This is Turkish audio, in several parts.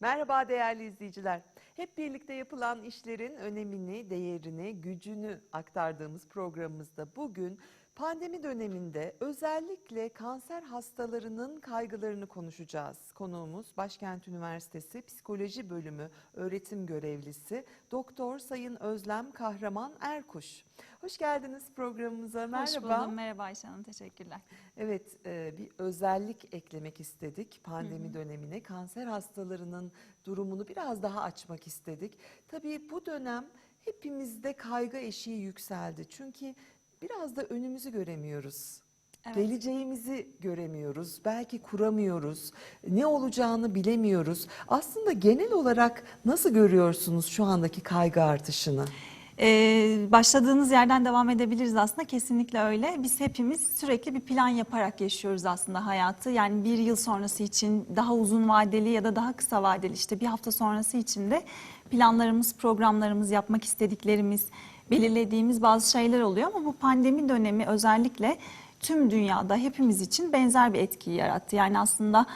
Merhaba değerli izleyiciler. Hep birlikte yapılan işlerin önemini, değerini, gücünü aktardığımız programımızda bugün pandemi döneminde özellikle kanser hastalarının kaygılarını konuşacağız. Konuğumuz Başkent Üniversitesi Psikoloji Bölümü öğretim görevlisi Doktor Sayın Özlem Kahraman Erkuş. Hoş geldiniz programımıza. Merhaba. Hoş buldum. Merhaba Ayşe Hanım. Teşekkürler. Evet, e, bir özellik eklemek istedik pandemi dönemine. Kanser hastalarının durumunu biraz daha açmak istedik. Tabii bu dönem hepimizde kaygı eşiği yükseldi. Çünkü biraz da önümüzü göremiyoruz. Evet. Geleceğimizi göremiyoruz. Belki kuramıyoruz. Ne olacağını bilemiyoruz. Aslında genel olarak nasıl görüyorsunuz şu andaki kaygı artışını? Ee, başladığınız yerden devam edebiliriz aslında. Kesinlikle öyle. Biz hepimiz sürekli bir plan yaparak yaşıyoruz aslında hayatı. Yani bir yıl sonrası için daha uzun vadeli ya da daha kısa vadeli işte bir hafta sonrası için de planlarımız, programlarımız, yapmak istediklerimiz, belirlediğimiz bazı şeyler oluyor. Ama bu pandemi dönemi özellikle tüm dünyada hepimiz için benzer bir etkiyi yarattı. Yani aslında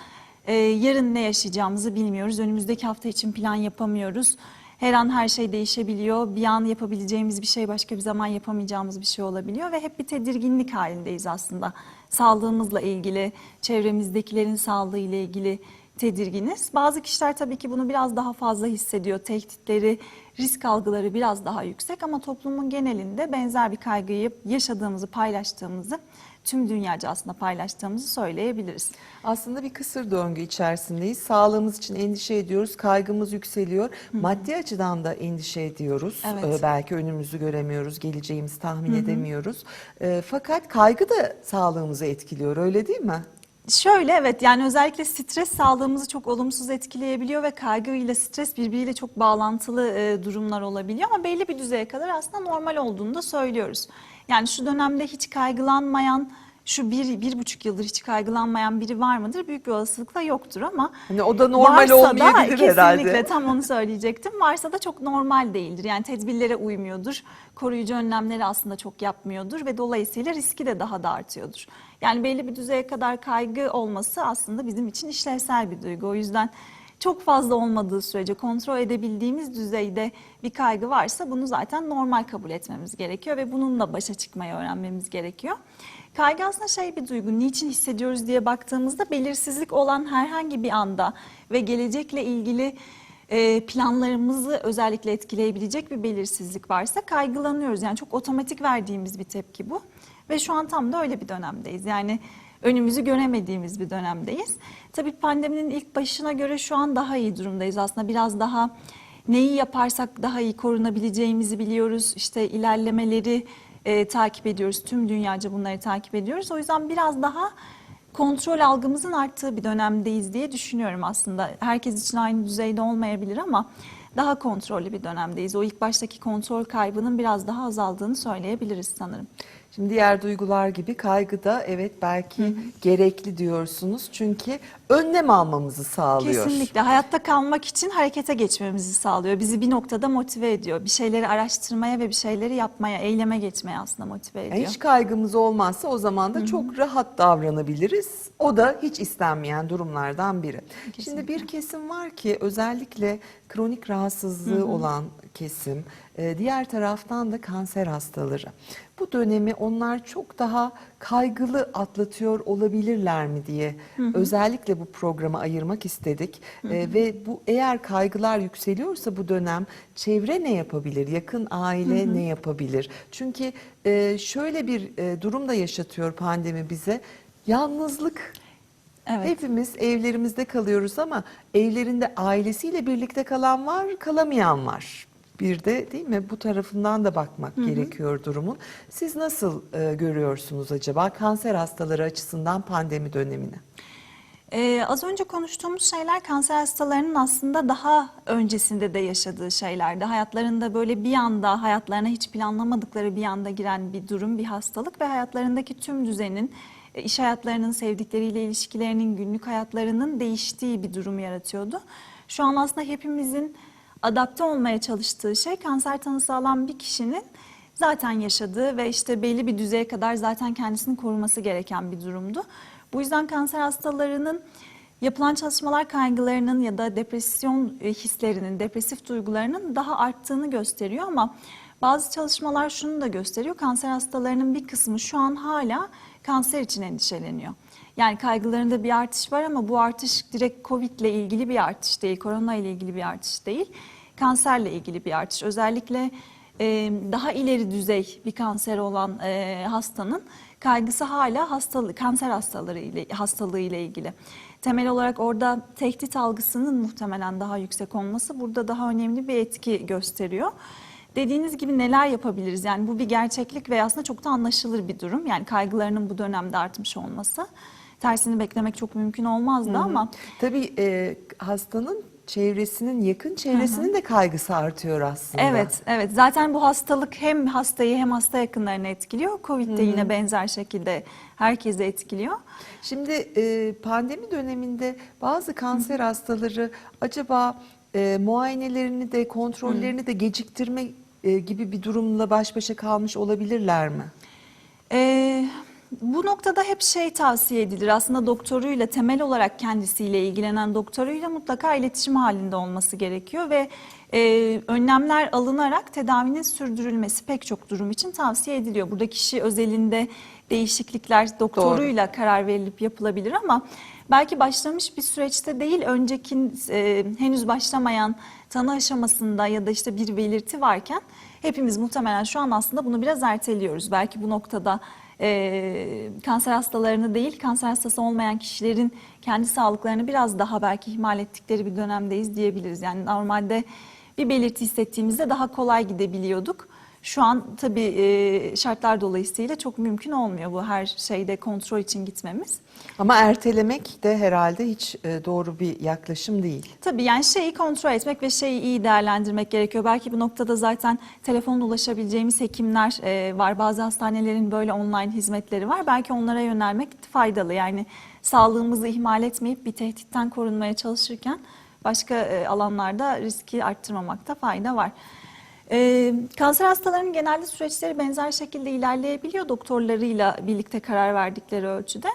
e, yarın ne yaşayacağımızı bilmiyoruz. Önümüzdeki hafta için plan yapamıyoruz. Her an her şey değişebiliyor. Bir an yapabileceğimiz bir şey başka bir zaman yapamayacağımız bir şey olabiliyor ve hep bir tedirginlik halindeyiz aslında. Sağlığımızla ilgili, çevremizdekilerin sağlığı ile ilgili tedirginiz. Bazı kişiler tabii ki bunu biraz daha fazla hissediyor. Tehditleri, risk algıları biraz daha yüksek ama toplumun genelinde benzer bir kaygıyı yaşadığımızı, paylaştığımızı, tüm dünyaca aslında paylaştığımızı söyleyebiliriz. Aslında bir kısır döngü içerisindeyiz. Sağlığımız için endişe ediyoruz, kaygımız yükseliyor. Maddi açıdan da endişe ediyoruz. Evet. Ee, belki önümüzü göremiyoruz, geleceğimizi tahmin edemiyoruz. Ee, fakat kaygı da sağlığımızı etkiliyor, öyle değil mi? Şöyle evet yani özellikle stres sağlığımızı çok olumsuz etkileyebiliyor ve kaygı ile stres birbiriyle çok bağlantılı e, durumlar olabiliyor ama belli bir düzeye kadar aslında normal olduğunu da söylüyoruz. Yani şu dönemde hiç kaygılanmayan şu bir, bir buçuk yıldır hiç kaygılanmayan biri var mıdır? Büyük bir olasılıkla yoktur ama Hani o da normal varsa olmayabilir da, herhalde. Kesinlikle tam onu söyleyecektim. Varsa da çok normal değildir. Yani tedbirlere uymuyordur. Koruyucu önlemleri aslında çok yapmıyordur ve dolayısıyla riski de daha da artıyordur. Yani belli bir düzeye kadar kaygı olması aslında bizim için işlevsel bir duygu. O yüzden çok fazla olmadığı sürece kontrol edebildiğimiz düzeyde bir kaygı varsa bunu zaten normal kabul etmemiz gerekiyor ve bununla başa çıkmayı öğrenmemiz gerekiyor. Kaygı aslında şey bir duygu, niçin hissediyoruz diye baktığımızda belirsizlik olan herhangi bir anda ve gelecekle ilgili e, planlarımızı özellikle etkileyebilecek bir belirsizlik varsa kaygılanıyoruz. Yani çok otomatik verdiğimiz bir tepki bu ve şu an tam da öyle bir dönemdeyiz. Yani önümüzü göremediğimiz bir dönemdeyiz. Tabii pandeminin ilk başına göre şu an daha iyi durumdayız. Aslında biraz daha neyi yaparsak daha iyi korunabileceğimizi biliyoruz. İşte ilerlemeleri e, takip ediyoruz. Tüm dünyaca bunları takip ediyoruz. O yüzden biraz daha kontrol algımızın arttığı bir dönemdeyiz diye düşünüyorum aslında. Herkes için aynı düzeyde olmayabilir ama daha kontrollü bir dönemdeyiz. O ilk baştaki kontrol kaybının biraz daha azaldığını söyleyebiliriz sanırım. Şimdi diğer duygular gibi kaygı da evet belki gerekli diyorsunuz. Çünkü önlem almamızı sağlıyor. Kesinlikle hayatta kalmak için harekete geçmemizi sağlıyor. Bizi bir noktada motive ediyor. Bir şeyleri araştırmaya ve bir şeyleri yapmaya, eyleme geçmeye aslında motive ediyor. Yani hiç kaygımız olmazsa o zaman da çok rahat davranabiliriz. O da hiç istenmeyen durumlardan biri. Şimdi Kesinlikle. bir kesim var ki özellikle kronik rahatsızlığı olan kesim, e, diğer taraftan da kanser hastaları. Bu dönemi onlar çok daha kaygılı atlatıyor olabilirler mi diye özellikle bu programı ayırmak istedik. E, ve bu eğer kaygılar yükseliyorsa bu dönem çevre ne yapabilir? Yakın aile ne yapabilir? Çünkü e, şöyle bir e, durum da yaşatıyor pandemi bize. Yalnızlık. Evet. Hepimiz evlerimizde kalıyoruz ama evlerinde ailesiyle birlikte kalan var, kalamayan var. Bir de değil mi bu tarafından da bakmak gerekiyor durumun. Siz nasıl e, görüyorsunuz acaba kanser hastaları açısından pandemi dönemini? Ee, az önce konuştuğumuz şeyler kanser hastalarının aslında daha öncesinde de yaşadığı şeylerdi. Hayatlarında böyle bir anda hayatlarına hiç planlamadıkları bir anda giren bir durum, bir hastalık ve hayatlarındaki tüm düzenin, e, iş hayatlarının, sevdikleriyle ilişkilerinin, günlük hayatlarının değiştiği bir durum yaratıyordu. Şu an aslında hepimizin adapte olmaya çalıştığı şey kanser tanısı alan bir kişinin zaten yaşadığı ve işte belli bir düzeye kadar zaten kendisini koruması gereken bir durumdu. Bu yüzden kanser hastalarının Yapılan çalışmalar kaygılarının ya da depresyon e, hislerinin, depresif duygularının daha arttığını gösteriyor ama bazı çalışmalar şunu da gösteriyor. Kanser hastalarının bir kısmı şu an hala kanser için endişeleniyor. Yani kaygılarında bir artış var ama bu artış direkt Covid ile ilgili bir artış değil, korona ile ilgili bir artış değil. Kanserle ilgili bir artış. Özellikle e, daha ileri düzey bir kanser olan e, hastanın kaygısı hala hastalığı, kanser hastaları ile hastalığı ile ilgili. Temel olarak orada tehdit algısının muhtemelen daha yüksek olması burada daha önemli bir etki gösteriyor. Dediğiniz gibi neler yapabiliriz? Yani bu bir gerçeklik ve aslında çok da anlaşılır bir durum. Yani kaygılarının bu dönemde artmış olması. Tersini beklemek çok mümkün olmazdı ama Tabii e, hastanın çevresinin, yakın çevresinin de kaygısı artıyor aslında. Evet, evet. Zaten bu hastalık hem hastayı hem hasta yakınlarını etkiliyor. Covid de yine benzer şekilde herkese etkiliyor. Şimdi e, pandemi döneminde bazı kanser hastaları acaba e, muayenelerini de kontrollerini de geciktirme e, gibi bir durumla baş başa kalmış olabilirler mi? Ee, bu noktada hep şey tavsiye edilir. Aslında doktoruyla temel olarak kendisiyle ilgilenen doktoruyla mutlaka iletişim halinde olması gerekiyor ve e, önlemler alınarak tedavinin sürdürülmesi pek çok durum için tavsiye ediliyor. Burada kişi özelinde değişiklikler doktoruyla karar verilip yapılabilir ama belki başlamış bir süreçte değil önceki e, henüz başlamayan tanı aşamasında ya da işte bir belirti varken hepimiz muhtemelen şu an aslında bunu biraz erteliyoruz. Belki bu noktada e, kanser hastalarını değil kanser hastası olmayan kişilerin kendi sağlıklarını biraz daha belki ihmal ettikleri bir dönemdeyiz diyebiliriz. Yani normalde bir belirti hissettiğimizde daha kolay gidebiliyorduk. Şu an tabii e, şartlar dolayısıyla çok mümkün olmuyor bu her şeyde kontrol için gitmemiz. Ama ertelemek de herhalde hiç e, doğru bir yaklaşım değil. Tabii yani şeyi kontrol etmek ve şeyi iyi değerlendirmek gerekiyor. Belki bu noktada zaten telefonla ulaşabileceğimiz hekimler e, var. Bazı hastanelerin böyle online hizmetleri var. Belki onlara yönelmek faydalı. Yani sağlığımızı ihmal etmeyip bir tehditten korunmaya çalışırken başka e, alanlarda riski arttırmamakta fayda var. Ee, kanser hastalarının genelde süreçleri benzer şekilde ilerleyebiliyor doktorlarıyla birlikte karar verdikleri ölçüde.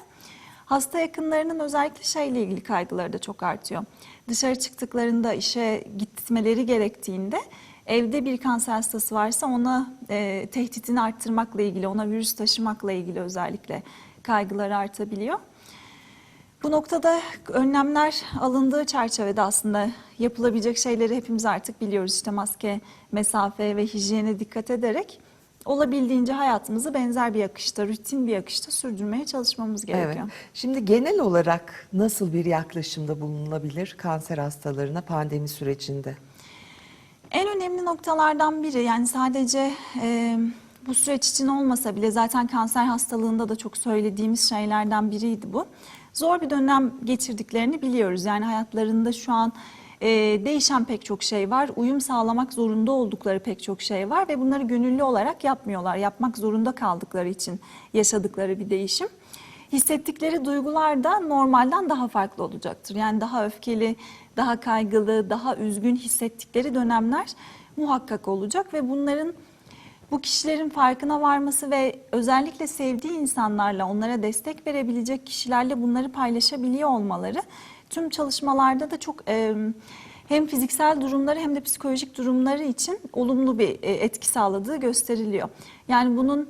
Hasta yakınlarının özellikle şeyle ilgili kaygıları da çok artıyor. Dışarı çıktıklarında işe gitmeleri gerektiğinde evde bir kanser hastası varsa ona e, tehditini arttırmakla ilgili, ona virüs taşımakla ilgili özellikle kaygıları artabiliyor. Bu noktada önlemler alındığı çerçevede aslında yapılabilecek şeyleri hepimiz artık biliyoruz. İşte maske, mesafe ve hijyene dikkat ederek olabildiğince hayatımızı benzer bir akışta, rutin bir akışta sürdürmeye çalışmamız gerekiyor. Evet. Şimdi genel olarak nasıl bir yaklaşımda bulunulabilir kanser hastalarına pandemi sürecinde? En önemli noktalardan biri yani sadece e, bu süreç için olmasa bile zaten kanser hastalığında da çok söylediğimiz şeylerden biriydi bu. Zor bir dönem geçirdiklerini biliyoruz. Yani hayatlarında şu an e, değişen pek çok şey var. Uyum sağlamak zorunda oldukları pek çok şey var ve bunları gönüllü olarak yapmıyorlar. Yapmak zorunda kaldıkları için yaşadıkları bir değişim. Hissettikleri duygular da normalden daha farklı olacaktır. Yani daha öfkeli, daha kaygılı, daha üzgün hissettikleri dönemler muhakkak olacak ve bunların bu kişilerin farkına varması ve özellikle sevdiği insanlarla onlara destek verebilecek kişilerle bunları paylaşabiliyor olmaları tüm çalışmalarda da çok e, hem fiziksel durumları hem de psikolojik durumları için olumlu bir e, etki sağladığı gösteriliyor. Yani bunun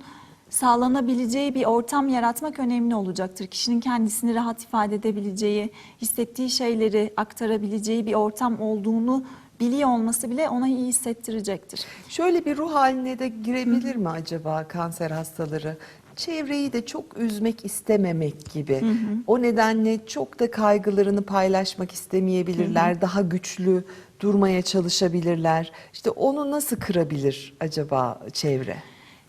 sağlanabileceği bir ortam yaratmak önemli olacaktır. Kişinin kendisini rahat ifade edebileceği, hissettiği şeyleri aktarabileceği bir ortam olduğunu biliyor olması bile ona iyi hissettirecektir. Şöyle bir ruh haline de girebilir mi acaba kanser hastaları? Çevreyi de çok üzmek istememek gibi. O nedenle çok da kaygılarını paylaşmak istemeyebilirler. Daha güçlü durmaya çalışabilirler. İşte onu nasıl kırabilir acaba çevre?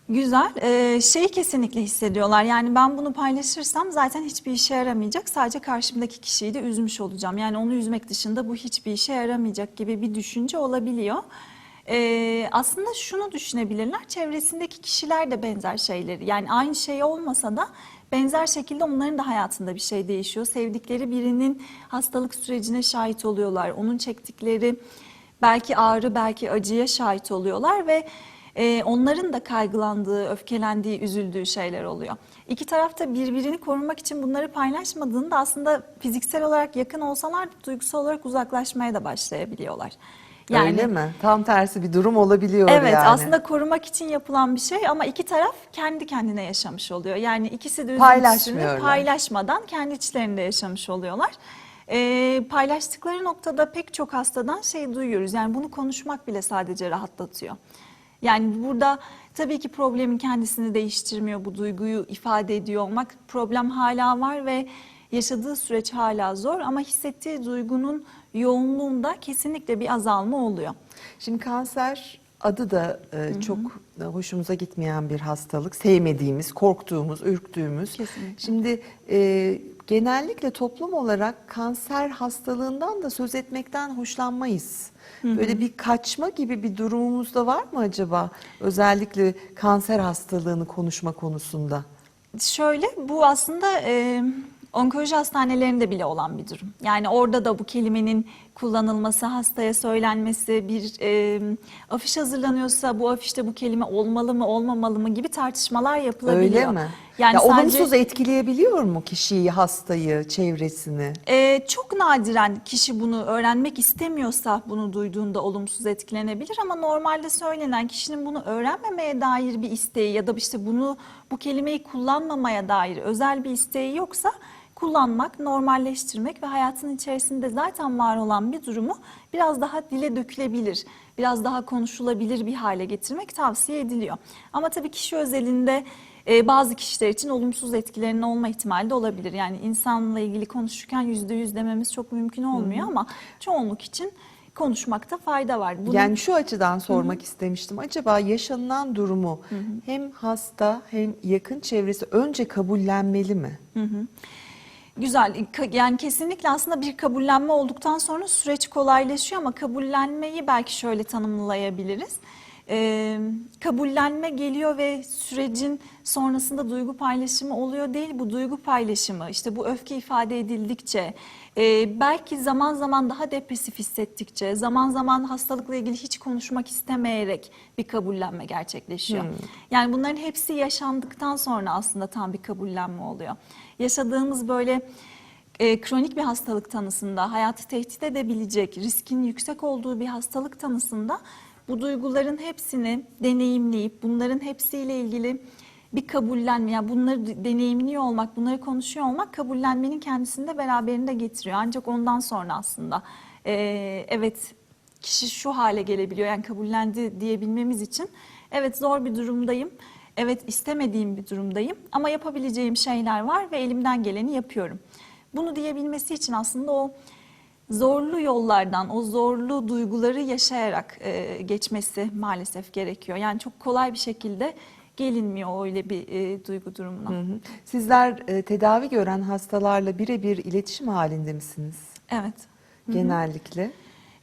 Güzel. Ee, şeyi kesinlikle hissediyorlar. Yani ben bunu paylaşırsam zaten hiçbir işe yaramayacak. Sadece karşımdaki kişiyi de üzmüş olacağım. Yani onu üzmek dışında bu hiçbir işe yaramayacak gibi bir düşünce olabiliyor. Ee, aslında şunu düşünebilirler. Çevresindeki kişiler de benzer şeyleri. Yani aynı şey olmasa da benzer şekilde onların da hayatında bir şey değişiyor. Sevdikleri birinin hastalık sürecine şahit oluyorlar. Onun çektikleri belki ağrı, belki acıya şahit oluyorlar ve e, onların da kaygılandığı, öfkelendiği, üzüldüğü şeyler oluyor. İki taraf da birbirini korumak için bunları paylaşmadığında aslında fiziksel olarak yakın olsalar duygusal olarak uzaklaşmaya da başlayabiliyorlar. Öyle mi? Tam tersi bir durum olabiliyor Evet yani. aslında korumak için yapılan bir şey ama iki taraf kendi kendine yaşamış oluyor. Yani ikisi de üzüntüsünü paylaşmadan kendi içlerinde yaşamış oluyorlar. Ee, paylaştıkları noktada pek çok hastadan şey duyuyoruz. Yani bunu konuşmak bile sadece rahatlatıyor. Yani burada tabii ki problemin kendisini değiştirmiyor bu duyguyu ifade ediyor olmak. Problem hala var ve yaşadığı süreç hala zor ama hissettiği duygunun yoğunluğunda kesinlikle bir azalma oluyor. Şimdi kanser adı da e, çok e, hoşumuza gitmeyen bir hastalık. Sevmediğimiz, korktuğumuz, ürktüğümüz. Kesinlikle. Şimdi e, genellikle toplum olarak kanser hastalığından da söz etmekten hoşlanmayız. Böyle bir kaçma gibi bir durumumuz da var mı acaba? Özellikle kanser hastalığını konuşma konusunda. Şöyle bu aslında e, onkoloji hastanelerinde bile olan bir durum. Yani orada da bu kelimenin kullanılması, hastaya söylenmesi, bir e, afiş hazırlanıyorsa bu afişte bu kelime olmalı mı olmamalı mı gibi tartışmalar yapılabiliyor. Öyle mi? Yani ya sadece- olumsuz etkileyebiliyor mu kişiyi, hastayı, çevresini? Ee, çok nadiren kişi bunu öğrenmek istemiyorsa bunu duyduğunda olumsuz etkilenebilir ama normalde söylenen kişinin bunu öğrenmemeye dair bir isteği ya da işte bunu bu kelimeyi kullanmamaya dair özel bir isteği yoksa kullanmak, normalleştirmek ve hayatın içerisinde zaten var olan bir durumu biraz daha dile dökülebilir, biraz daha konuşulabilir bir hale getirmek tavsiye ediliyor. Ama tabii kişi özelinde e, bazı kişiler için olumsuz etkilerinin olma ihtimali de olabilir. Yani insanla ilgili konuşurken yüzde yüz dememiz çok mümkün olmuyor ama çoğunluk için konuşmakta fayda var. Bunun- Yani şu açıdan sormak istemiştim. Acaba yaşanılan durumu hem hasta hem yakın çevresi önce kabullenmeli mi? Güzel. Ka- Yani kesinlikle aslında bir kabullenme olduktan sonra süreç kolaylaşıyor ama kabullenmeyi belki şöyle tanımlayabiliriz. Ee, kabullenme geliyor ve sürecin sonrasında duygu paylaşımı oluyor değil. Bu duygu paylaşımı işte bu öfke ifade edildikçe e, belki zaman zaman daha depresif hissettikçe zaman zaman hastalıkla ilgili hiç konuşmak istemeyerek bir kabullenme gerçekleşiyor. Yani bunların hepsi yaşandıktan sonra aslında tam bir kabullenme oluyor. Yaşadığımız böyle e, kronik bir hastalık tanısında, hayatı tehdit edebilecek, riskin yüksek olduğu bir hastalık tanısında bu duyguların hepsini deneyimleyip bunların hepsiyle ilgili bir kabullenme, yani bunları deneyimliyor olmak, bunları konuşuyor olmak kabullenmenin kendisini de beraberinde getiriyor. Ancak ondan sonra aslında e, evet kişi şu hale gelebiliyor yani kabullendi diyebilmemiz için evet zor bir durumdayım. Evet istemediğim bir durumdayım ama yapabileceğim şeyler var ve elimden geleni yapıyorum. Bunu diyebilmesi için aslında o zorlu yollardan, o zorlu duyguları yaşayarak e, geçmesi maalesef gerekiyor. Yani çok kolay bir şekilde gelinmiyor öyle bir e, duygu durumuna. Hı hı. Sizler e, tedavi gören hastalarla birebir iletişim halinde misiniz? Evet. Genellikle.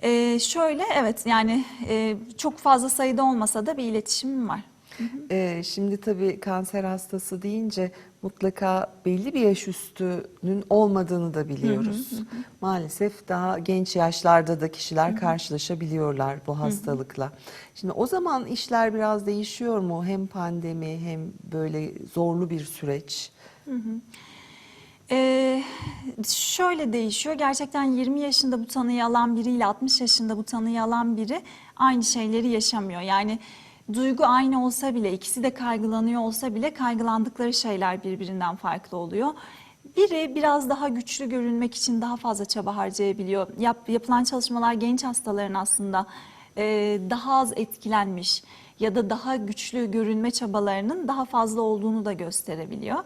E, şöyle evet yani e, çok fazla sayıda olmasa da bir iletişimim var. E, şimdi tabii kanser hastası deyince mutlaka belli bir yaş üstünün olmadığını da biliyoruz. Maalesef daha genç yaşlarda da kişiler karşılaşabiliyorlar bu hastalıkla. Şimdi o zaman işler biraz değişiyor mu? Hem pandemi hem böyle zorlu bir süreç. Ee, şöyle değişiyor. Gerçekten 20 yaşında bu tanıyı alan biriyle 60 yaşında bu tanıyı alan biri aynı şeyleri yaşamıyor. Yani duygu aynı olsa bile ikisi de kaygılanıyor olsa bile kaygılandıkları şeyler birbirinden farklı oluyor. Biri biraz daha güçlü görünmek için daha fazla çaba harcayabiliyor. Yap, yapılan çalışmalar genç hastaların aslında e, daha az etkilenmiş ya da daha güçlü görünme çabalarının daha fazla olduğunu da gösterebiliyor.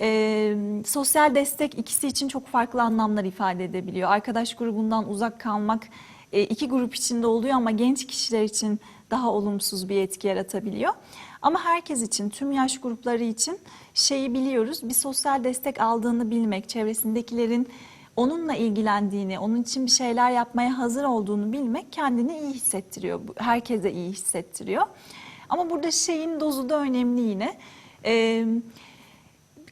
Ee, sosyal destek ikisi için çok farklı anlamlar ifade edebiliyor. Arkadaş grubundan uzak kalmak e, iki grup içinde oluyor ama genç kişiler için daha olumsuz bir etki yaratabiliyor. Ama herkes için, tüm yaş grupları için şeyi biliyoruz. Bir sosyal destek aldığını bilmek, çevresindekilerin onunla ilgilendiğini, onun için bir şeyler yapmaya hazır olduğunu bilmek kendini iyi hissettiriyor. Herkese iyi hissettiriyor. Ama burada şeyin dozu da önemli yine. Ee,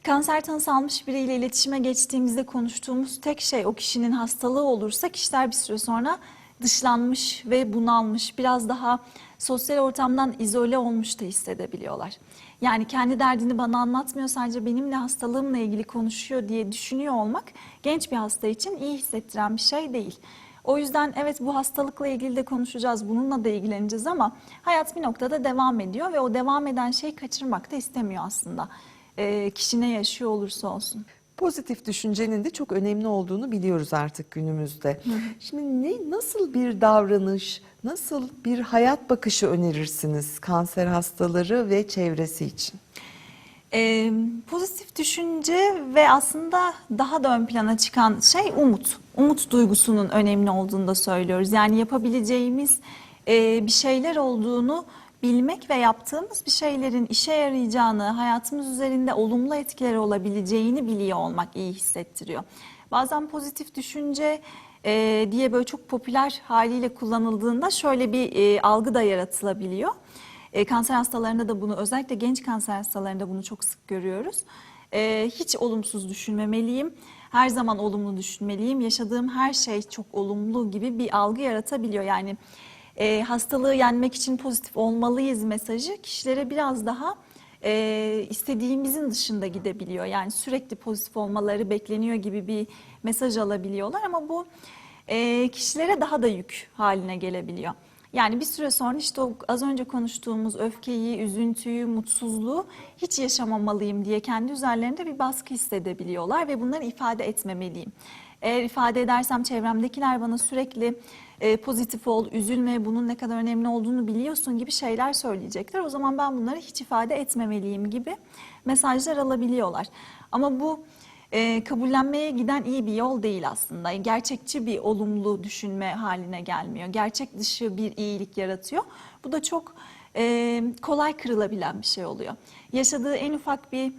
Kanser tanısı almış biriyle iletişime geçtiğimizde konuştuğumuz tek şey o kişinin hastalığı olursa kişiler bir süre sonra dışlanmış ve bunalmış, biraz daha sosyal ortamdan izole olmuş da hissedebiliyorlar. Yani kendi derdini bana anlatmıyor sadece benimle hastalığımla ilgili konuşuyor diye düşünüyor olmak genç bir hasta için iyi hissettiren bir şey değil. O yüzden evet bu hastalıkla ilgili de konuşacağız, bununla da ilgileneceğiz ama hayat bir noktada devam ediyor ve o devam eden şeyi kaçırmak da istemiyor aslında. Ee, kişi ne yaşıyor olursa olsun. Pozitif düşüncenin de çok önemli olduğunu biliyoruz artık günümüzde. Şimdi ne nasıl bir davranış, nasıl bir hayat bakışı önerirsiniz kanser hastaları ve çevresi için? Ee, pozitif düşünce ve aslında daha da ön plana çıkan şey umut. Umut duygusunun önemli olduğunu da söylüyoruz. Yani yapabileceğimiz e, bir şeyler olduğunu bilmek ve yaptığımız bir şeylerin işe yarayacağını, hayatımız üzerinde olumlu etkileri olabileceğini biliyor olmak iyi hissettiriyor. Bazen pozitif düşünce e, diye böyle çok popüler haliyle kullanıldığında şöyle bir e, algı da yaratılabiliyor. E, kanser hastalarında da bunu özellikle genç kanser hastalarında bunu çok sık görüyoruz. E, hiç olumsuz düşünmemeliyim. Her zaman olumlu düşünmeliyim. Yaşadığım her şey çok olumlu gibi bir algı yaratabiliyor. Yani e, hastalığı yenmek için pozitif olmalıyız mesajı kişilere biraz daha e, istediğimizin dışında gidebiliyor. Yani sürekli pozitif olmaları bekleniyor gibi bir mesaj alabiliyorlar ama bu e, kişilere daha da yük haline gelebiliyor. Yani bir süre sonra işte o az önce konuştuğumuz öfkeyi, üzüntüyü, mutsuzluğu hiç yaşamamalıyım diye kendi üzerlerinde bir baskı hissedebiliyorlar ve bunları ifade etmemeliyim. Eğer ifade edersem çevremdekiler bana sürekli e, pozitif ol, üzülme, bunun ne kadar önemli olduğunu biliyorsun gibi şeyler söyleyecekler. O zaman ben bunları hiç ifade etmemeliyim gibi mesajlar alabiliyorlar. Ama bu e, kabullenmeye giden iyi bir yol değil aslında. Gerçekçi bir olumlu düşünme haline gelmiyor. Gerçek dışı bir iyilik yaratıyor. Bu da çok e, kolay kırılabilen bir şey oluyor. Yaşadığı en ufak bir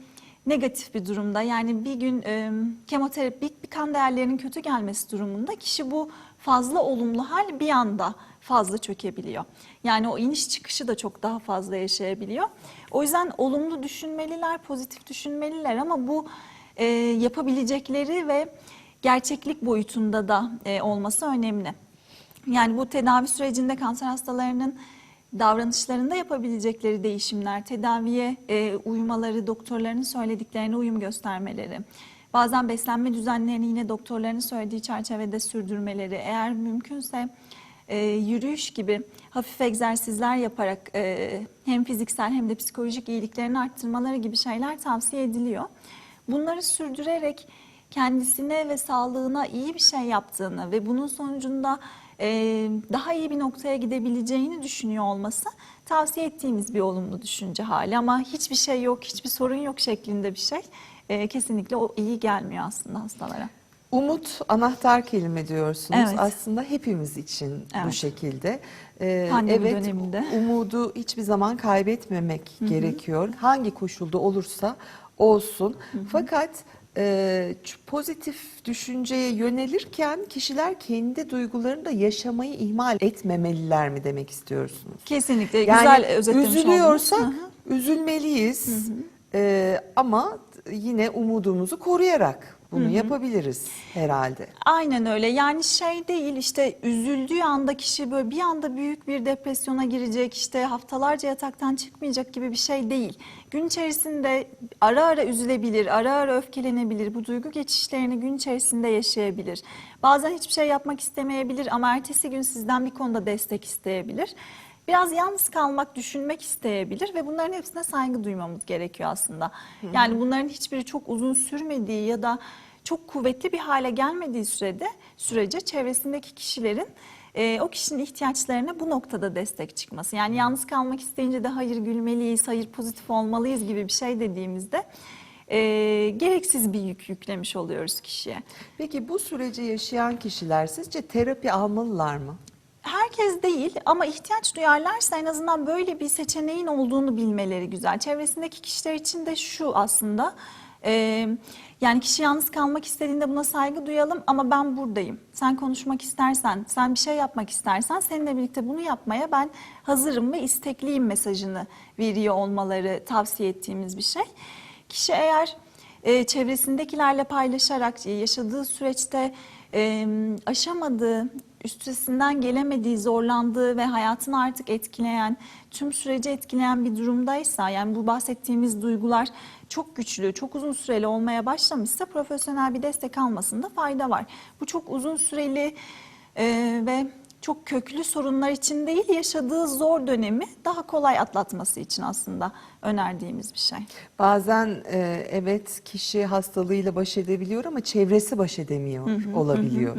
negatif bir durumda yani bir gün e, kemoterapi bir kan değerlerinin kötü gelmesi durumunda kişi bu fazla olumlu hal bir anda fazla çökebiliyor. Yani o iniş çıkışı da çok daha fazla yaşayabiliyor. O yüzden olumlu düşünmeliler, pozitif düşünmeliler ama bu e, yapabilecekleri ve gerçeklik boyutunda da e, olması önemli. Yani bu tedavi sürecinde kanser hastalarının davranışlarında yapabilecekleri değişimler, tedaviye e, uymaları, doktorların söylediklerine uyum göstermeleri, bazen beslenme düzenlerini yine doktorların söylediği çerçevede sürdürmeleri, eğer mümkünse e, yürüyüş gibi hafif egzersizler yaparak e, hem fiziksel hem de psikolojik iyiliklerini arttırmaları gibi şeyler tavsiye ediliyor. Bunları sürdürerek kendisine ve sağlığına iyi bir şey yaptığını ve bunun sonucunda e, daha iyi bir noktaya gidebileceğini düşünüyor olması tavsiye ettiğimiz bir olumlu düşünce hali ama hiçbir şey yok, hiçbir sorun yok şeklinde bir şey e, kesinlikle o iyi gelmiyor aslında hastalara. Umut anahtar kelime diyorsunuz. Evet. Aslında hepimiz için bu Evet. şekilde. Ee, Pandemi evet, döneminde. umudu hiçbir zaman kaybetmemek gerekiyor. Hangi koşulda olursa olsun. Fakat e, pozitif düşünceye yönelirken kişiler kendi duygularını da yaşamayı ihmal etmemeliler mi demek istiyorsunuz? Kesinlikle Yani güzel özetlemiş üzülüyorsak oldunuz. Hı hı. üzülmeliyiz. Ee, ama yine umudumuzu koruyarak bunu yapabiliriz herhalde. Aynen öyle yani şey değil işte üzüldüğü anda kişi böyle bir anda büyük bir depresyona girecek işte haftalarca yataktan çıkmayacak gibi bir şey değil. Gün içerisinde ara ara üzülebilir, ara ara öfkelenebilir, bu duygu geçişlerini gün içerisinde yaşayabilir. Bazen hiçbir şey yapmak istemeyebilir ama ertesi gün sizden bir konuda destek isteyebilir. Biraz yalnız kalmak, düşünmek isteyebilir ve bunların hepsine saygı duymamız gerekiyor aslında. Yani bunların hiçbiri çok uzun sürmediği ya da çok kuvvetli bir hale gelmediği sürede sürece çevresindeki kişilerin e, o kişinin ihtiyaçlarına bu noktada destek çıkması. Yani yalnız kalmak isteyince de hayır gülmeliyiz, hayır pozitif olmalıyız gibi bir şey dediğimizde e, gereksiz bir yük yüklemiş oluyoruz kişiye. Peki bu süreci yaşayan kişiler sizce terapi almalılar mı? Herkes değil ama ihtiyaç duyarlarsa en azından böyle bir seçeneğin olduğunu bilmeleri güzel. Çevresindeki kişiler için de şu aslında e, yani kişi yalnız kalmak istediğinde buna saygı duyalım ama ben buradayım. Sen konuşmak istersen, sen bir şey yapmak istersen seninle birlikte bunu yapmaya ben hazırım ve istekliyim mesajını veriyor olmaları tavsiye ettiğimiz bir şey. Kişi eğer e, çevresindekilerle paylaşarak e, yaşadığı süreçte e, aşamadığı, üstesinden gelemediği, zorlandığı ve hayatını artık etkileyen, tüm süreci etkileyen bir durumdaysa, yani bu bahsettiğimiz duygular çok güçlü, çok uzun süreli olmaya başlamışsa profesyonel bir destek almasında fayda var. Bu çok uzun süreli e, ve çok köklü sorunlar için değil, yaşadığı zor dönemi daha kolay atlatması için aslında önerdiğimiz bir şey. Bazen e, evet kişi hastalığıyla baş edebiliyor ama çevresi baş edemiyor olabiliyor.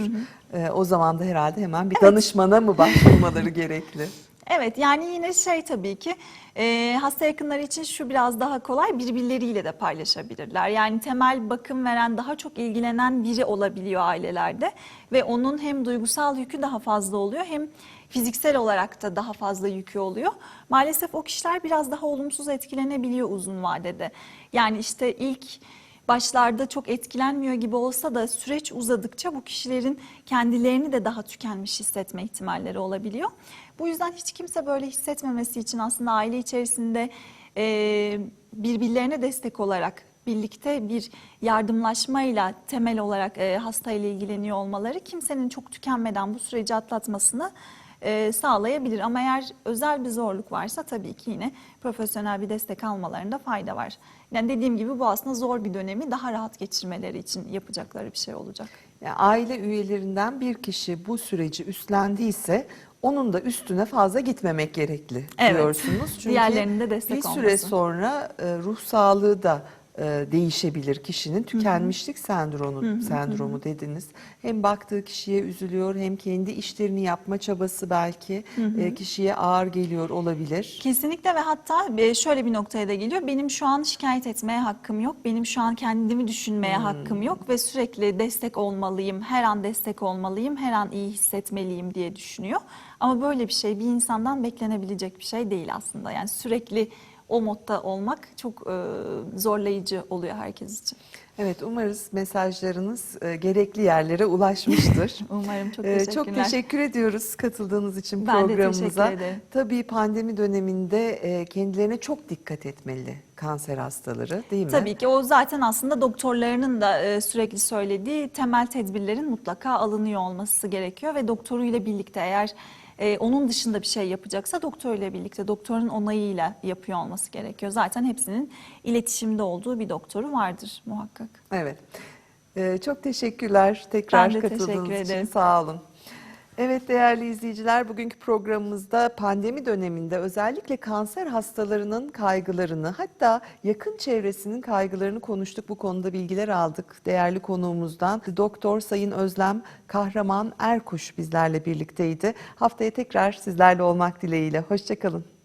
E, o zaman da herhalde hemen bir danışmana mı başvurmaları gerekli? Evet yani yine şey tabii ki e, hasta yakınları için şu biraz daha kolay birbirleriyle de paylaşabilirler. Yani temel bakım veren daha çok ilgilenen biri olabiliyor ailelerde ve onun hem duygusal yükü daha fazla oluyor hem fiziksel olarak da daha fazla yükü oluyor. Maalesef o kişiler biraz daha olumsuz etkilenebiliyor uzun vadede. Yani işte ilk başlarda çok etkilenmiyor gibi olsa da süreç uzadıkça bu kişilerin kendilerini de daha tükenmiş hissetme ihtimalleri olabiliyor. Bu yüzden hiç kimse böyle hissetmemesi için aslında aile içerisinde e, birbirlerine destek olarak birlikte bir yardımlaşmayla temel olarak e, hastayla ilgileniyor olmaları kimsenin çok tükenmeden bu süreci atlatmasını e, sağlayabilir. Ama eğer özel bir zorluk varsa tabii ki yine profesyonel bir destek almalarında fayda var. Yani dediğim gibi bu aslında zor bir dönemi daha rahat geçirmeleri için yapacakları bir şey olacak. Yani aile üyelerinden bir kişi bu süreci üstlendiyse onun da üstüne fazla gitmemek gerekli Evet. diyorsunuz. Çünkü Diğerlerinin de destek bir süre olması. sonra e, ruh sağlığı da değişebilir kişinin. Tükenmişlik sendromu sendromu dediniz. Hem baktığı kişiye üzülüyor hem kendi işlerini yapma çabası belki e, kişiye ağır geliyor olabilir. Kesinlikle ve hatta e, şöyle bir noktaya da geliyor. Benim şu an şikayet etmeye hakkım yok. Benim şu an kendimi düşünmeye hakkım yok ve sürekli destek olmalıyım. Her an destek olmalıyım. Her an iyi hissetmeliyim diye düşünüyor. Ama böyle bir şey bir insandan beklenebilecek bir şey değil aslında. Yani sürekli o modda olmak çok e, zorlayıcı oluyor herkes için. Evet umarız mesajlarınız e, gerekli yerlere ulaşmıştır. Umarım çok teşekkürler. Çok teşekkür ediyoruz katıldığınız için Ben de programımıza. teşekkür ederim. Tabii pandemi döneminde e, kendilerine çok dikkat etmeli kanser hastaları değil mi? Tabii ki o zaten aslında doktorlarının da e, sürekli söylediği temel tedbirlerin mutlaka alınıyor olması gerekiyor ve doktoruyla birlikte eğer e, onun dışında bir şey yapacaksa doktoruyla birlikte doktorun onayıyla yapıyor olması gerekiyor. Zaten hepsinin iletişimde olduğu bir doktoru vardır muhakkak. Evet. Ee, çok teşekkürler tekrar Ben de katıldığınız teşekkür için. ederim. Sağ olun. Evet değerli izleyiciler bugünkü programımızda pandemi döneminde özellikle kanser hastalarının kaygılarını hatta yakın çevresinin kaygılarını konuştuk. Bu konuda bilgiler aldık değerli konuğumuzdan. Doktor Sayın Özlem Kahraman Erkuş bizlerle birlikteydi. Haftaya tekrar sizlerle olmak dileğiyle. Hoşçakalın.